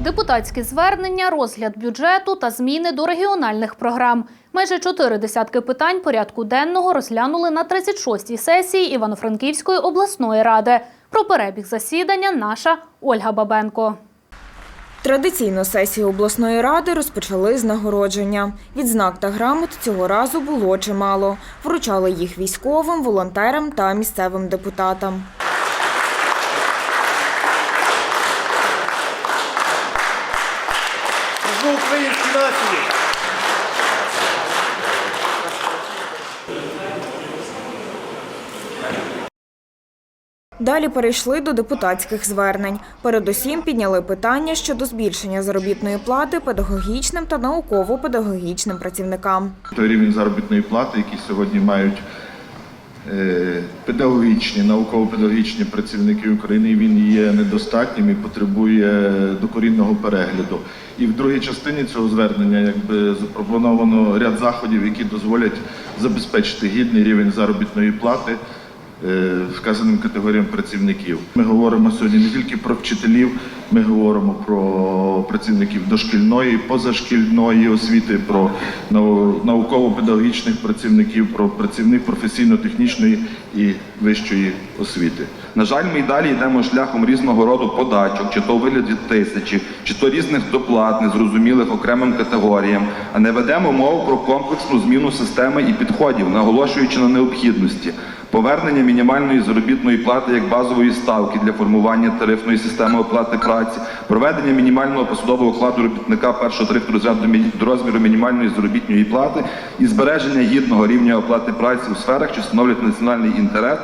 Депутатські звернення, розгляд бюджету та зміни до регіональних програм. Майже чотири десятки питань порядку денного розглянули на 36-й сесії Івано-Франківської обласної ради. Про перебіг засідання наша Ольга Бабенко. Традиційно сесію обласної ради розпочали з нагородження. Відзнак та грамот цього разу було чимало. Вручали їх військовим, волонтерам та місцевим депутатам. Служу українській нації! Далі перейшли до депутатських звернень. Передусім підняли питання щодо збільшення заробітної плати педагогічним та науково-педагогічним працівникам. той рівень заробітної плати, який сьогодні мають педагогічні, науково-педагогічні працівники України, він є недостатнім і потребує докорінного перегляду. І в другій частині цього звернення якби запропоновано ряд заходів, які дозволять забезпечити гідний рівень заробітної плати е, вказаним категоріям працівників. Ми говоримо сьогодні не тільки про вчителів, ми говоримо про працівників дошкільної, позашкільної освіти, про науково-педагогічних працівників, про працівник професійно-технічної і вищої освіти. На жаль, ми й далі йдемо шляхом різного роду подачок, чи то вигляді тисячі, чи то різних доплат, незрозумілих окремим категоріям, а не ведемо мову про комплексну зміну системи і підходів, наголошуючи на необхідності. Повернення мінімальної заробітної плати як базової ставки для формування тарифної системи оплати праці, проведення мінімального посадового окладу робітника першого тарифу розряду до розміру мінімальної заробітної плати і збереження гідного рівня оплати праці у сферах, що становлять національний інтерес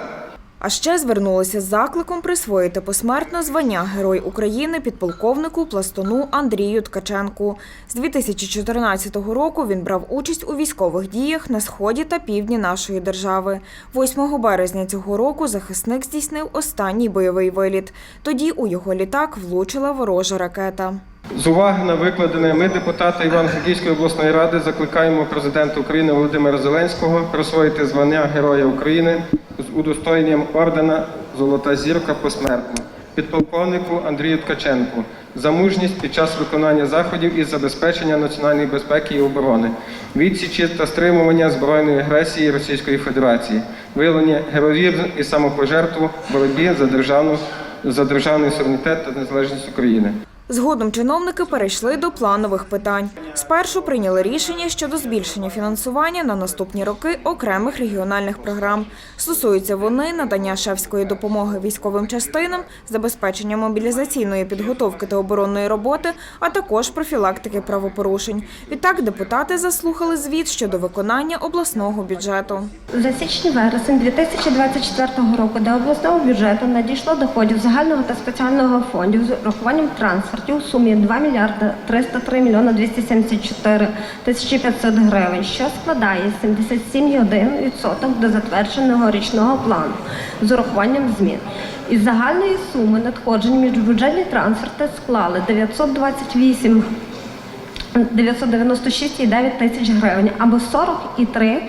А ще звернулися з закликом присвоїти посмертно звання Герой України підполковнику пластуну Андрію Ткаченку. З 2014 року він брав участь у військових діях на сході та півдні нашої держави. 8 березня цього року захисник здійснив останній бойовий виліт. Тоді у його літак влучила ворожа ракета. З уваги на викладене, ми, депутати Івано-Франківської обласної ради, закликаємо президента України Володимира Зеленського присвоїти звання Героя України з удостоєнням ордена Золота зірка посмертно підполковнику Андрію Ткаченку за мужність під час виконання заходів із забезпечення національної безпеки і оборони, відсічі та стримування збройної агресії Російської Федерації, виявлення героїзм і самопожертву в боротьбі за державну за державний суверенітет та незалежність України. Згодом чиновники перейшли до планових питань. Спершу прийняли рішення щодо збільшення фінансування на наступні роки окремих регіональних програм. Стосуються вони надання шефської допомоги військовим частинам, забезпечення мобілізаційної підготовки та оборонної роботи, а також профілактики правопорушень. Відтак депутати заслухали звіт щодо виконання обласного бюджету. За січень-вересень 2024 року до обласного бюджету надійшло доходів загального та спеціального фондів з урахуванням трансфертів у сумі 2 мільярди 303 мільйона 274 тисячі 500 гривень, що складає 77,1% до затвердженого річного плану з урахуванням змін. Із загальної суми надходжень міжбюджетні трансферти склали 928 996,9 тисяч гривень або 43%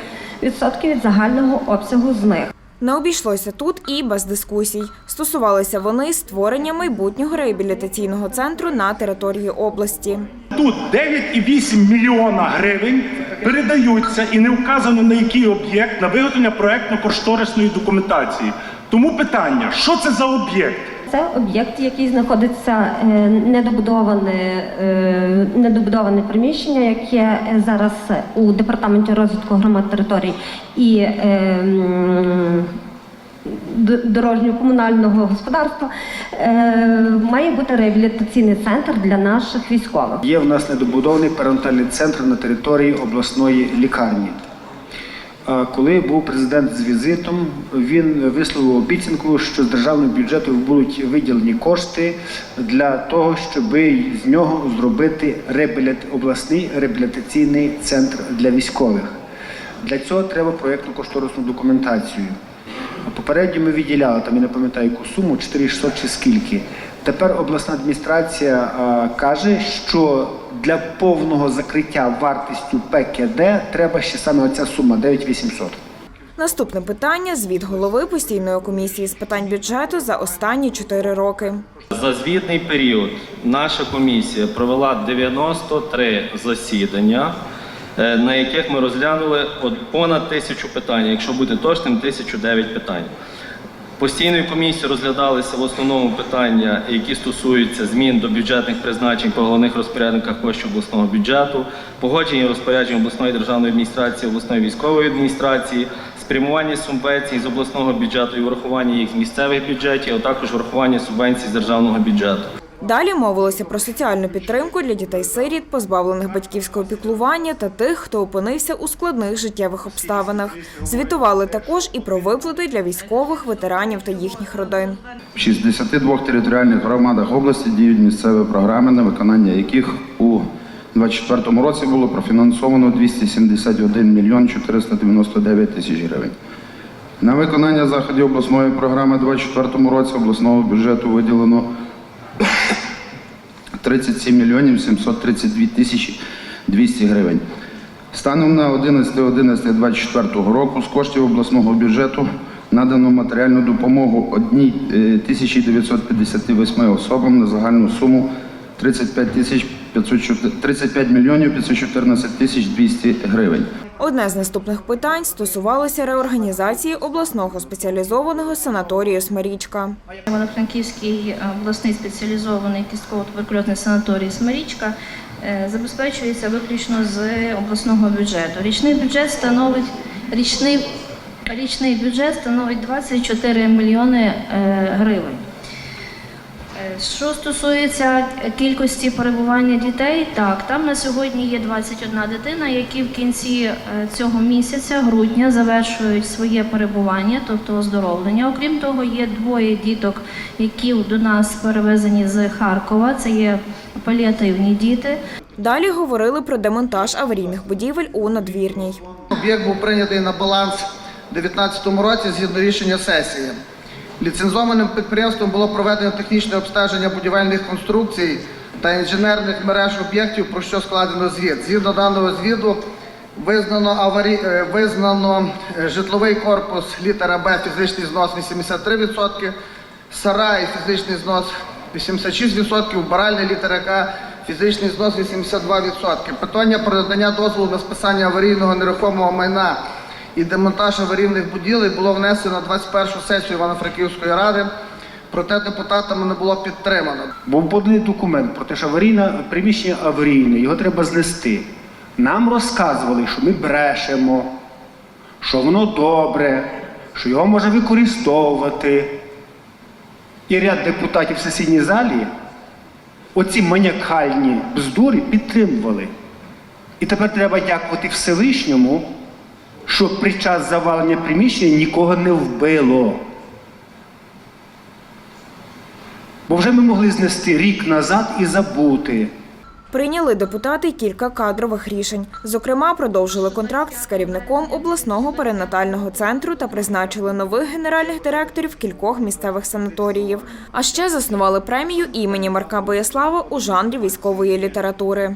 від загального обсягу з них. Не обійшлося тут і без дискусій. Стосувалися вони створення майбутнього реабілітаційного центру на території області. Тут 9,8 мільйона гривень передаються і не вказано на який об'єкт на виготовлення проектно-кошторисної документації. Тому питання: що це за об'єкт? Це об'єкт, який знаходиться е, недобудоване, е, недобудоване приміщення, яке зараз у департаменті розвитку громад територій і е, дорожньо-комунального господарства е, має бути реабілітаційний центр для наших військових. Є в нас недобудований перинатальний центр на території обласної лікарні. Коли був президент з візитом, він висловив обіцянку, що з державного бюджету будуть виділені кошти для того, щоб з нього зробити обласний реабілітаційний центр для військових. Для цього треба проєктну кошторисну документацію. Попередньо ми виділяли, там я не пам'ятаю яку суму, 4600 чи скільки. Тепер обласна адміністрація а, каже, що для повного закриття вартістю ПКД треба ще саме оця сума 9800. Наступне питання звіт голови постійної комісії з питань бюджету за останні чотири роки. За звітний період наша комісія провела 93 засідання, е, на яких ми розглянули понад тисячу питань, якщо бути точним, 1009 питань. Постійною комісією розглядалися в основному питання, які стосуються змін до бюджетних призначень по головних розпорядниках коштів обласного бюджету, погодження розпоряджень обласної державної адміністрації, обласної військової адміністрації, спрямування субвенцій з обласного бюджету і врахування їх з місцевих бюджетів, а також врахування субвенцій з державного бюджету. Далі мовилося про соціальну підтримку для дітей-сиріт, позбавлених батьківського піклування та тих, хто опинився у складних життєвих обставинах. Звітували також і про виплати для військових, ветеранів та їхніх родин. В 62 територіальних громадах області діють місцеві програми, на виконання яких у 2024 році було профінансовано 271 мільйон 499 тисяч гривень. На виконання заходів обласної програми у 2024 році обласного бюджету виділено 37 мільйонів 732 тисячі 200 гривень. Станом на 11.11.24 року з коштів обласного бюджету надано матеріальну допомогу одній е, 1958 особам на загальну суму 35 тисяч 35 мільйонів 514 тисяч 200 гривень. Одне з наступних питань стосувалося реорганізації обласного спеціалізованого санаторію Смирічка. Івано-Франківський е, обласний спеціалізований кістково-туберкульозний санаторій «Смирічка» е, забезпечується виключно з обласного бюджету. Річний бюджет становить річний, річний бюджет становить 24 мільйони е, гривень. Що стосується кількості перебування дітей, так там на сьогодні є 21 дитина, які в кінці е, цього місяця, грудня, завершують своє перебування, тобто оздоровлення. Окрім того, є двоє діток, які до нас перевезені з Харкова. Це є паліативні діти. Далі говорили про демонтаж аварійних будівель у надвірній. Об'єкт був прийнятий на баланс у 2019 році згідно рішення сесії. Ліцензованим підприємством було проведено технічне обстеження будівельних конструкцій та інженерних мереж об'єктів, про що складено звіт. Згідно даного звіту визнано, аварі... е, визнано е, житловий корпус літера Б фізичний знос 83%, сарай фізичний знос 86%, баральна літера К фізичний знос 82%. Питання про надання дозволу на списання аварійного нерухомого майна і демонтаж аварійних будівель було внесено на 21 сесію Івано-Франківської ради, проте депутатами не було підтримано. Був поданий документ про те, що аварійне приміщення аварійне, його треба знести. Нам розказували, що ми брешемо, що воно добре, що його можна використовувати. І ряд депутатів в сесійній залі оці маніакальні бздури підтримували. І тепер треба дякувати Всевишньому, що під час завалення приміщення нікого не вбило. Бо вже ми могли знести рік назад і забути. Прийняли депутати кілька кадрових рішень. Зокрема, продовжили контракт з керівником обласного перинатального центру та призначили нових генеральних директорів кількох місцевих санаторіїв. А ще заснували премію імені Марка Бояслава у жанрі військової літератури.